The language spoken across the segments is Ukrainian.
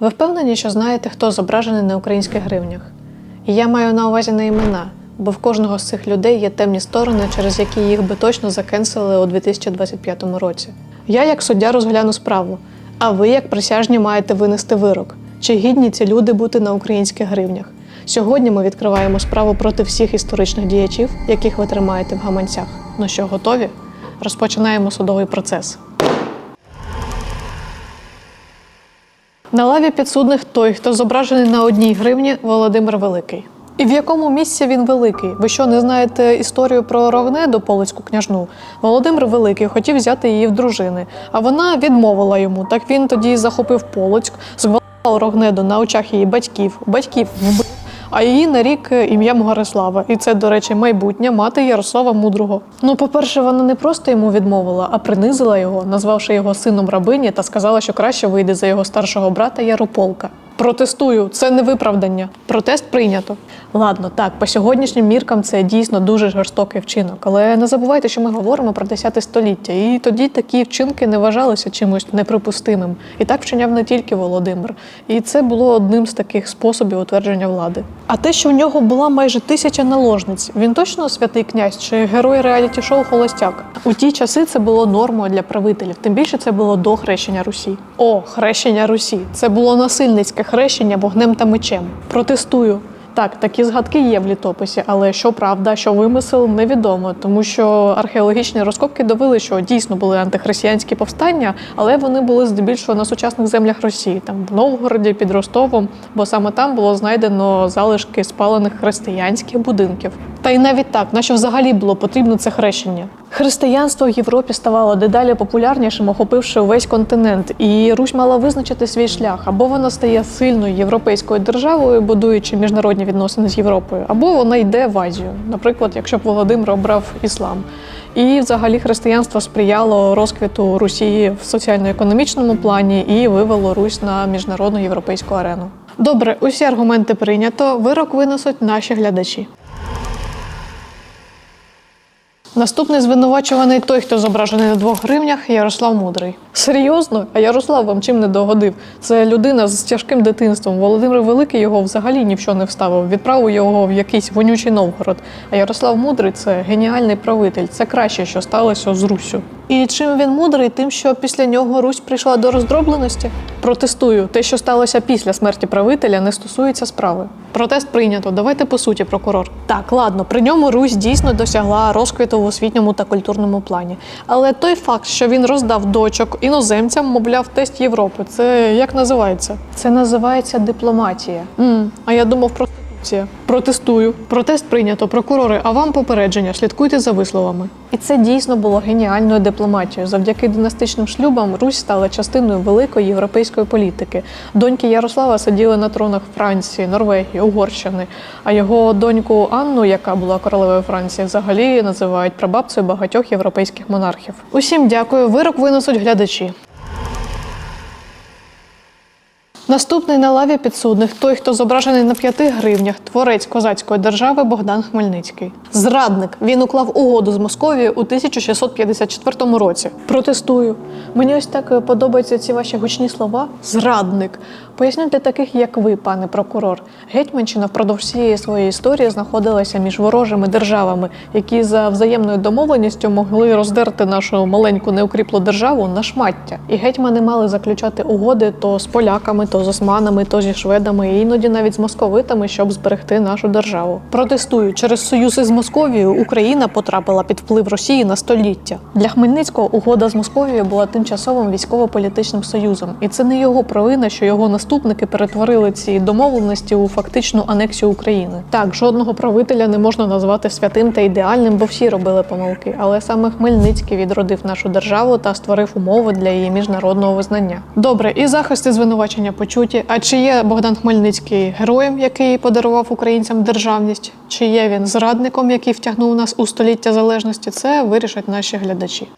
Ви впевнені, що знаєте, хто зображений на українських гривнях? І я маю на увазі не імена, бо в кожного з цих людей є темні сторони, через які їх би точно закенсили у 2025 році. Я, як суддя, розгляну справу, а ви, як присяжні, маєте винести вирок. Чи гідні ці люди бути на українських гривнях? Сьогодні ми відкриваємо справу проти всіх історичних діячів, яких ви тримаєте в гаманцях. Ну що, готові? Розпочинаємо судовий процес. На лаві підсудних той, хто зображений на одній гривні Володимир Великий. І в якому місці він великий? Ви що не знаєте історію про Рогнеду, полицьку княжну? Володимир Великий хотів взяти її в дружини, а вона відмовила йому. Так він тоді захопив Полоцьк, зґвалтував Рогнеду на очах її батьків, батьків вбив, а її на рік ім'ям Горислава. І це, до речі, майбутня мати Ярослава Мудрого. Ну, по-перше, вона не просто йому відмовила, а принизила його, назвавши його сином рабині та сказала, що краще вийде за його старшого брата Ярополка. Протестую, це не виправдання. Протест прийнято. Ладно, так, по сьогоднішнім міркам це дійсно дуже жорстокий вчинок. Але не забувайте, що ми говоримо про 10 століття, і тоді такі вчинки не вважалися чимось неприпустимим. І так вчиняв не тільки Володимир. І це було одним з таких способів утвердження влади. А те, що в нього була майже тисяча наложниць, він точно святий князь чи герой реаліті-шоу Холостяк. У ті часи це було нормою для правителів. Тим більше це було до хрещення Русі. О, хрещення Русі. Це було насильницьке хрещення вогнем та мечем. Протестую. Так, такі згадки є в літописі, але що правда, що вимисел, невідомо, тому що археологічні розкопки довели, що дійсно були антихристиянські повстання, але вони були здебільшого на сучасних землях Росії, там в Новгороді, під Ростовом, бо саме там було знайдено залишки спалених християнських будинків. Та й навіть так, на що взагалі було потрібно це хрещення. Християнство в Європі ставало дедалі популярнішим, охопивши увесь континент, і Русь мала визначити свій шлях, або вона стає сильною європейською державою, будуючи міжнародні відносини з Європою, або вона йде в Азію. Наприклад, якщо б Володимир обрав іслам. І взагалі християнство сприяло розквіту Росії в соціально-економічному плані і вивело Русь на міжнародну європейську арену. Добре, усі аргументи прийнято. Вирок винесуть наші глядачі. Наступний звинувачуваний той, хто зображений на двох гривнях, Ярослав Мудрий. Серйозно? А Ярослав вам чим не догодив? Це людина з тяжким дитинством. Володимир Великий його взагалі ні в що не вставив. Відправив його в якийсь вонючий Новгород. А Ярослав Мудрий це геніальний правитель. Це краще, що сталося з Руссю. І чим він мудрий, тим, що після нього Русь прийшла до роздробленості. Протестую, те, що сталося після смерті правителя, не стосується справи. Протест прийнято. Давайте по суті, прокурор. Так, ладно, при ньому Русь дійсно досягла розквіту в освітньому та культурному плані. Але той факт, що він роздав дочок іноземцям, мовляв, тест Європи, це як називається? Це називається дипломатія. м а я думав про. Протестую. Протест прийнято. Прокурори, а вам попередження. Слідкуйте за висловами. І це дійсно було геніальною дипломатією. Завдяки династичним шлюбам Русь стала частиною великої європейської політики. Доньки Ярослава сиділи на тронах Франції, Норвегії, Угорщини. А його доньку Анну, яка була королевою Франції, взагалі називають прабабцею багатьох європейських монархів. Усім дякую. Вирок винесуть глядачі. Наступний на лаві підсудних той, хто зображений на п'яти гривнях, творець козацької держави Богдан Хмельницький. Зрадник. Він уклав угоду з Московією у 1654 році. Протестую. Мені ось так е, подобаються ці ваші гучні слова. Зрадник. Поясню для таких, як ви, пане прокурор. Гетьманщина впродовж всієї своєї історії знаходилася між ворожими державами, які за взаємною домовленістю могли роздерти нашу маленьку неукріплу державу на шмаття. І гетьмани мали заключати угоди то з поляками, то з османами, то зі шведами, і іноді навіть з московитами, щоб зберегти нашу державу. Протестую через союз із Московією Україна потрапила під вплив Росії на століття. Для Хмельницького угода з Московією була тимчасовим військово-політичним союзом, і це не його провина, що його наступники перетворили ці домовленості у фактичну анексію України. Так, жодного правителя не можна назвати святим та ідеальним, бо всі робили помилки. Але саме Хмельницький відродив нашу державу та створив умови для її міжнародного визнання. Добре, і захист і звинувачення почуті. А чи є Богдан Хмельницький героєм, який подарував українцям державність? Чи є він зрадником, який втягнув нас у століття залежності? Це вирішать наші глядачі.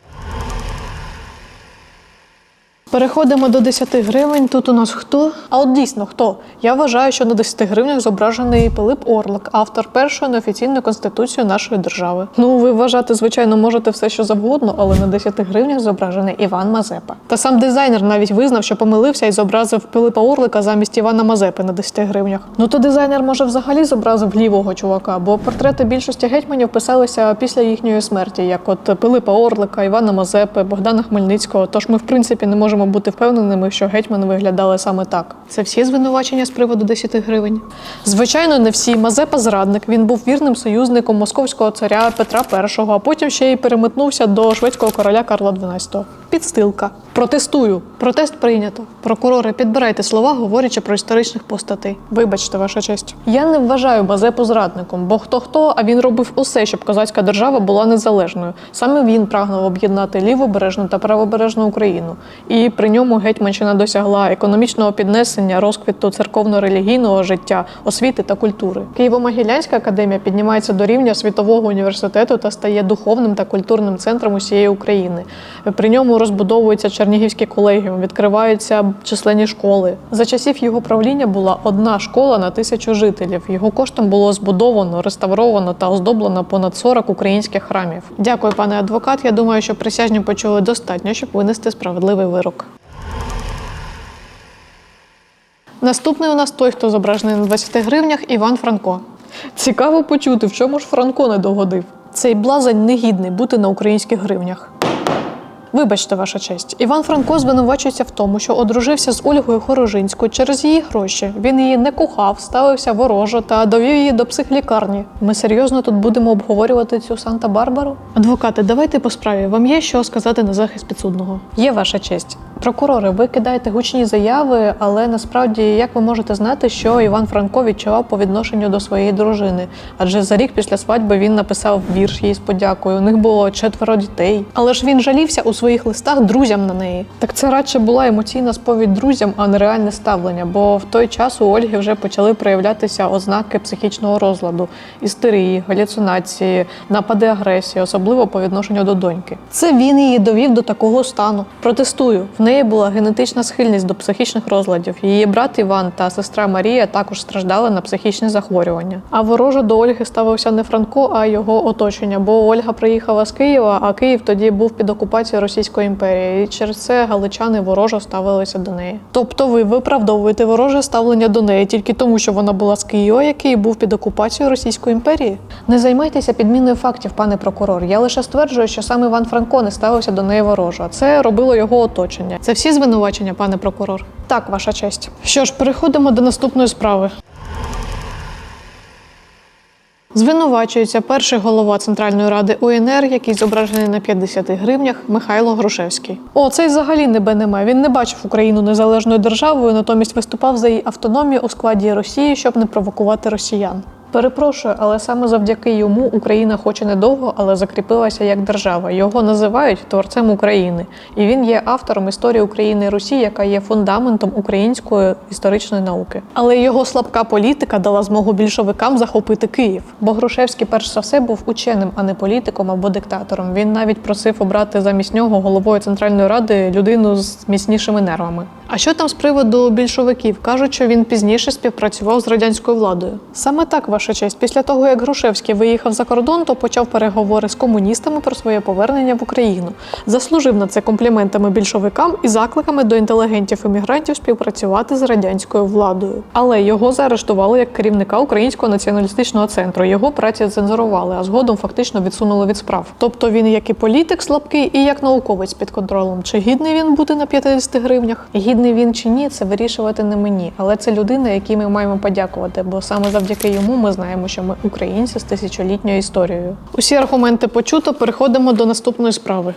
Переходимо до 10 гривень. Тут у нас хто? А от дійсно хто? Я вважаю, що на 10 гривнях зображений Пилип Орлик, автор першої неофіційної конституції нашої держави. Ну, ви вважати, звичайно, можете все, що завгодно, але на 10 гривнях зображений Іван Мазепа. Та сам дизайнер навіть визнав, що помилився і зобразив Пилипа Орлика замість Івана Мазепи на 10 гривнях. Ну то дизайнер може взагалі зобразив лівого чувака, бо портрети більшості гетьманів писалися після їхньої смерті, як от Пилипа Орлика, Івана Мазепи, Богдана Хмельницького. Тож ми, в принципі, не можемо бути впевненими, що гетьмани виглядали саме так. Це всі звинувачення з приводу 10 гривень. Звичайно, не всі. Мазепа зрадник. Він був вірним союзником московського царя Петра І, а потім ще й перемитнувся до шведського короля Карла XII. Підстилка. Протестую. Протест прийнято. Прокурори, підбирайте слова, говорячи про історичних постатей. Вибачте, ваша честь. Я не вважаю Мазепу зрадником, бо хто хто, а він робив усе, щоб козацька держава була незалежною. Саме він прагнув об'єднати лівобережну та правобережну Україну. І при ньому Гетьманщина досягла економічного піднесення, розквіту церковно-релігійного життя, освіти та культури. Києво-Могилянська академія піднімається до рівня світового університету та стає духовним та культурним центром усієї України. При ньому розбудовується Чернігівський колегіум, відкриваються численні школи. За часів його правління була одна школа на тисячу жителів. Його коштом було збудовано, реставровано та оздоблено понад 40 українських храмів. Дякую, пане адвокат. Я думаю, що присяжні почули достатньо, щоб винести справедливий вирок. Наступний у нас той, хто зображений на 20 гривнях, Іван Франко. Цікаво почути, в чому ж Франко не догодив. Цей блазень негідний бути на українських гривнях. Вибачте, ваша честь. Іван Франко звинувачується в тому, що одружився з Ольгою Хорожинською через її гроші. Він її не кохав, ставився ворожо та довів її до психлікарні. Ми серйозно тут будемо обговорювати цю Санта-Барбару? Адвокати, давайте по справі. Вам є що сказати на захист підсудного? Є ваша честь. Прокурори, ви кидаєте гучні заяви, але насправді як ви можете знати, що Іван Франко відчував по відношенню до своєї дружини? Адже за рік після свадьби він написав вірш їй з подякою. У них було четверо дітей. Але ж він жалівся у своїх листах друзям на неї. Так це радше була емоційна сповідь друзям, а не реальне ставлення. Бо в той час у Ольги вже почали проявлятися ознаки психічного розладу, істерії, галюцинації, напади агресії, особливо по відношенню до доньки. Це він її довів до такого стану. Протестую. В неї була генетична схильність до психічних розладів. Її брат Іван та сестра Марія також страждали на психічні захворювання. А вороже до Ольги ставився не Франко, а його оточення. Бо Ольга приїхала з Києва, а Київ тоді був під окупацією Російської імперії. І через це галичани вороже ставилися до неї. Тобто ви виправдовуєте вороже ставлення до неї тільки тому, що вона була з Києва, який був під окупацією Російської імперії. Не займайтеся підміною фактів, пане прокурор. Я лише стверджую, що саме Іван Франко не ставився до неї вороже. Це робило його оточення. Це всі звинувачення, пане прокурор? Так, ваша честь. Що ж, переходимо до наступної справи. Звинувачується перший голова Центральної ради УНР, який зображений на 50 гривнях, Михайло Грушевський. О, цей взагалі небе нема. Він не бачив Україну незалежною державою, натомість виступав за її автономію у складі Росії, щоб не провокувати росіян. Перепрошую, але саме завдяки йому Україна, хоч і недовго, але закріпилася як держава. Його називають творцем України, і він є автором історії України і Русі, яка є фундаментом української історичної науки. Але його слабка політика дала змогу більшовикам захопити Київ. Бо Грушевський, перш за все, був ученим, а не політиком або диктатором. Він навіть просив обрати замість нього головою Центральної ради людину з міцнішими нервами. А що там з приводу більшовиків? Кажуть, що він пізніше співпрацював з радянською владою. Саме так, ваша честь. Після того, як Грушевський виїхав за кордон, то почав переговори з комуністами про своє повернення в Україну. Заслужив на це компліментами більшовикам і закликами до інтелігентів-іммігрантів співпрацювати з радянською владою. Але його заарештували як керівника Українського націоналістичного центру. Його праці цензурували, а згодом фактично відсунули від справ. Тобто він як і політик слабкий, і як науковець під контролем. Чи гідний він бути на 50 гривнях? Гідний він чи ні, це вирішувати не мені. Але це людина, якій ми маємо подякувати, бо саме завдяки йому ми знаємо, що ми українці з тисячолітньою історією. Усі аргументи почуто. Переходимо до наступної справи.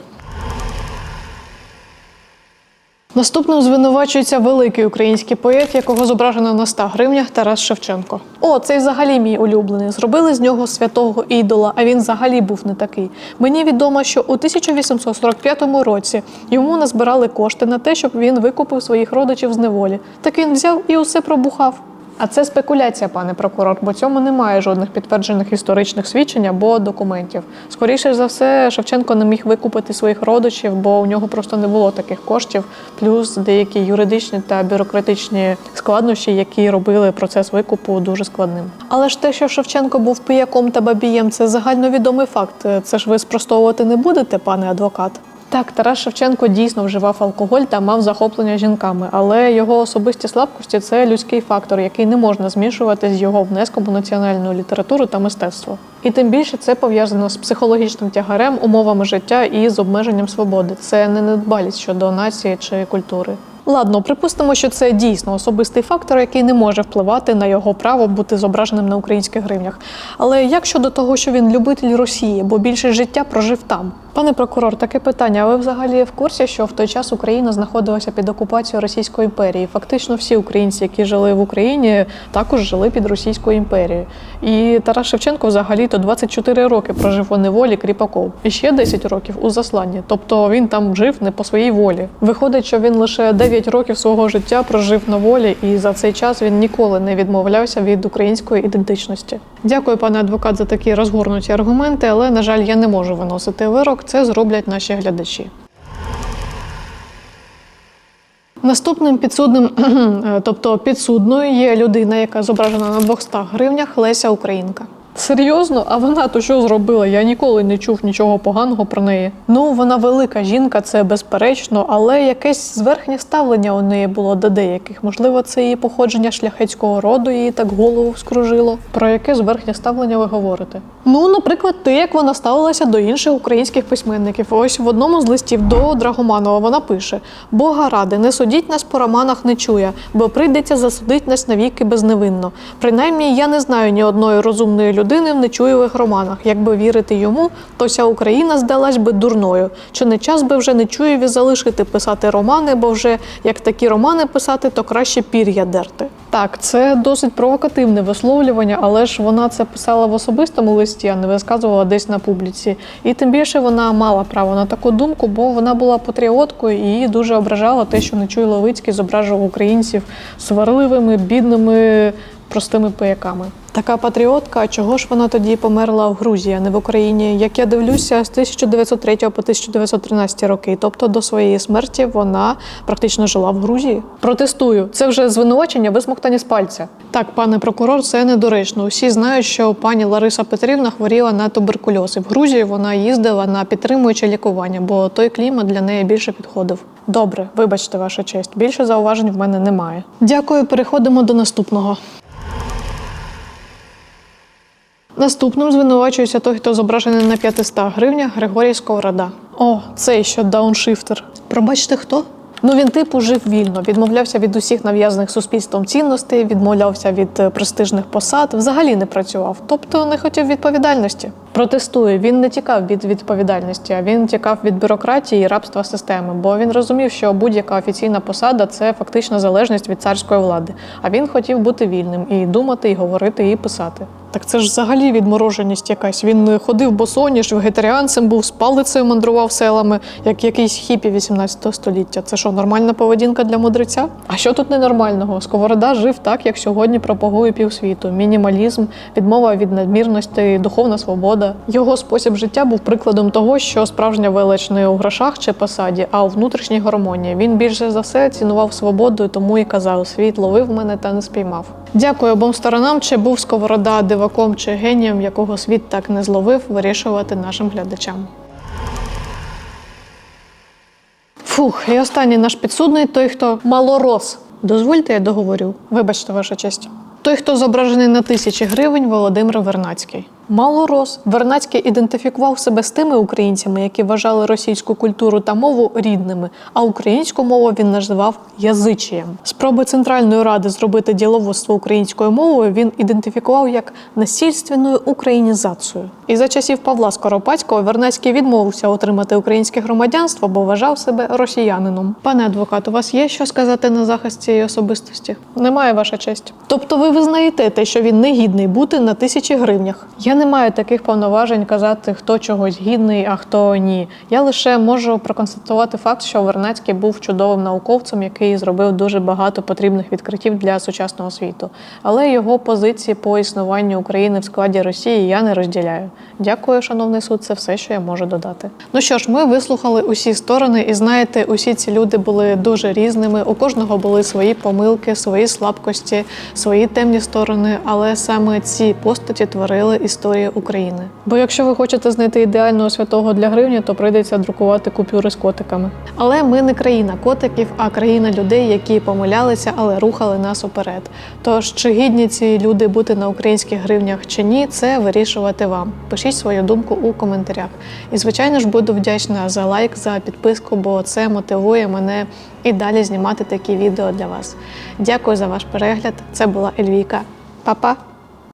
Наступним звинувачується великий український поет, якого зображено на 100 гривнях Тарас Шевченко. О, цей взагалі мій улюблений. Зробили з нього святого ідола, а він взагалі був не такий. Мені відомо, що у 1845 році йому назбирали кошти на те, щоб він викупив своїх родичів з неволі. Так він взяв і усе пробухав. А це спекуляція, пане прокурор, бо цьому немає жодних підтверджених історичних свідчень або документів. Скоріше за все, Шевченко не міг викупити своїх родичів, бо у нього просто не було таких коштів, плюс деякі юридичні та бюрократичні складнощі, які робили процес викупу дуже складним. Але ж те, що Шевченко був пияком та бабієм, це загальновідомий факт. Це ж ви спростовувати не будете, пане адвокат. Так, Тарас Шевченко дійсно вживав алкоголь та мав захоплення жінками, але його особисті слабкості це людський фактор, який не можна змішувати з його внеском у національну літературу та мистецтво. І тим більше це пов'язано з психологічним тягарем, умовами життя і з обмеженням свободи. Це не недбалість щодо нації чи культури. Ладно, припустимо, що це дійсно особистий фактор, який не може впливати на його право бути зображеним на українських гривнях. Але як щодо того, що він любитель Росії, бо більше життя прожив там? Пане прокурор, таке питання. А ви взагалі в курсі, що в той час Україна знаходилася під окупацією Російської імперії? Фактично, всі українці, які жили в Україні, також жили під Російською імперією. І Тарас Шевченко взагалі то 24 роки прожив у неволі кріпаков, і ще 10 років у засланні. Тобто він там жив не по своїй волі. Виходить, що він лише 9 років свого життя прожив на волі, і за цей час він ніколи не відмовлявся від української ідентичності. Дякую, пане адвокат, за такі розгорнуті аргументи, але на жаль, я не можу виносити вирок. Це зроблять наші глядачі. Наступним підсудним, тобто підсудною, є людина, яка зображена на 200 гривнях Леся Українка. Серйозно? А вона то що зробила? Я ніколи не чув нічого поганого про неї. Ну, вона велика жінка, це безперечно, але якесь зверхнє ставлення у неї було до деяких. Можливо, це її походження шляхетського роду її так голову скружило. Про яке зверхнє ставлення ви говорите? Ну, наприклад, те, як вона ставилася до інших українських письменників. Ось в одному з листів до Драгоманова вона пише: Бога ради, не судіть нас по романах не чує, бо прийдеться засудить нас навіки безневинно. Принаймні, я не знаю ні одної розумної людини в нечуєвих романах. Якби вірити йому, то вся Україна здалась би дурною. Чи не час би вже нечуєві залишити писати романи, бо вже як такі романи писати, то краще пір'я дерти. Так, це досить провокативне висловлювання, але ж вона це писала в особистому листі, а не висказувала десь на публіці. І тим більше вона мала право на таку думку, бо вона була патріоткою і її дуже ображало те, що Нечуй Левицький зображував українців сварливими, бідними, простими пияками. Така патріотка, чого ж вона тоді померла в Грузії, а не в Україні? Як я дивлюся, з 1903 по 1913 роки, тобто до своєї смерті вона практично жила в Грузії. Протестую, це вже звинувачення висмоктані з пальця. Так, пане прокурор, це недоречно. Усі знають, що пані Лариса Петрівна хворіла на туберкульоз. І в Грузію вона їздила на підтримуюче лікування, бо той клімат для неї більше підходив. Добре, вибачте, ваша честь. Більше зауважень в мене немає. Дякую, переходимо до наступного. Наступним звинувачується той, хто зображений на 500 гривнях Григорій Сковорода. О, цей що дауншифтер. Пробачте, хто? Ну він типу жив вільно, відмовлявся від усіх нав'язаних суспільством цінностей, відмовлявся від е, престижних посад, взагалі не працював, тобто не хотів відповідальності. Протестує. Він не тікав від відповідальності, а він тікав від бюрократії і рабства системи, бо він розумів, що будь-яка офіційна посада це фактично залежність від царської влади. А він хотів бути вільним і думати, і говорити, і писати. Так це ж взагалі відмороженість якась. Він ходив босоніж, вегетаріанцем був, з палицею мандрував селами, як якийсь хіпі 18 століття. Це що, нормальна поведінка для мудреця? А що тут ненормального? Сковорода жив так, як сьогодні пропагує півсвіту: мінімалізм, відмова від надмірності, духовна свобода. Його спосіб життя був прикладом того, що справжня велич не у грошах чи посаді, а у внутрішній гармонії. Він більше за все цінував свободу, тому і казав: світ ловив мене та не спіймав. Дякую обом сторонам. Чи був сковорода диваком чи генієм, якого світ так не зловив, вирішувати нашим глядачам. Фух, і останній наш підсудний той, хто малорос. Дозвольте, я договорю. Вибачте, ваша честь. Той, хто зображений на тисячі гривень, Володимир Вернацький. Малорос. Вернацький ідентифікував себе з тими українцями, які вважали російську культуру та мову рідними, а українську мову він називав язичієм. Спроби Центральної ради зробити діловодство українською мовою він ідентифікував як насильственною українізацію. І за часів Павла Скоропадського Вернацький відмовився отримати українське громадянство, бо вважав себе росіянином. Пане адвокат, у вас є що сказати на захист цієї особистості? Немає ваша честь. Тобто ви визнаєте те, що він не гідний бути на тисячі гривнях. Я не маю таких повноважень казати, хто чогось гідний, а хто ні. Я лише можу проконстатувати факт, що Вернацький був чудовим науковцем, який зробив дуже багато потрібних відкриттів для сучасного світу. Але його позиції по існуванню України в складі Росії я не розділяю. Дякую, шановний суд. Це все, що я можу додати. Ну що ж, ми вислухали усі сторони, і знаєте, усі ці люди були дуже різними. У кожного були свої помилки, свої слабкості, свої темні сторони. Але саме ці постаті творили історію України. Бо якщо ви хочете знайти ідеального святого для гривні, то прийдеться друкувати купюри з котиками. Але ми не країна котиків, а країна людей, які помилялися, але рухали нас уперед. Тож чи гідні ці люди бути на українських гривнях чи ні, це вирішувати вам. Пишіть свою думку у коментарях. І звичайно ж буду вдячна за лайк, за підписку, бо це мотивує мене і далі знімати такі відео для вас. Дякую за ваш перегляд. Це була Ельвійка. Па-па!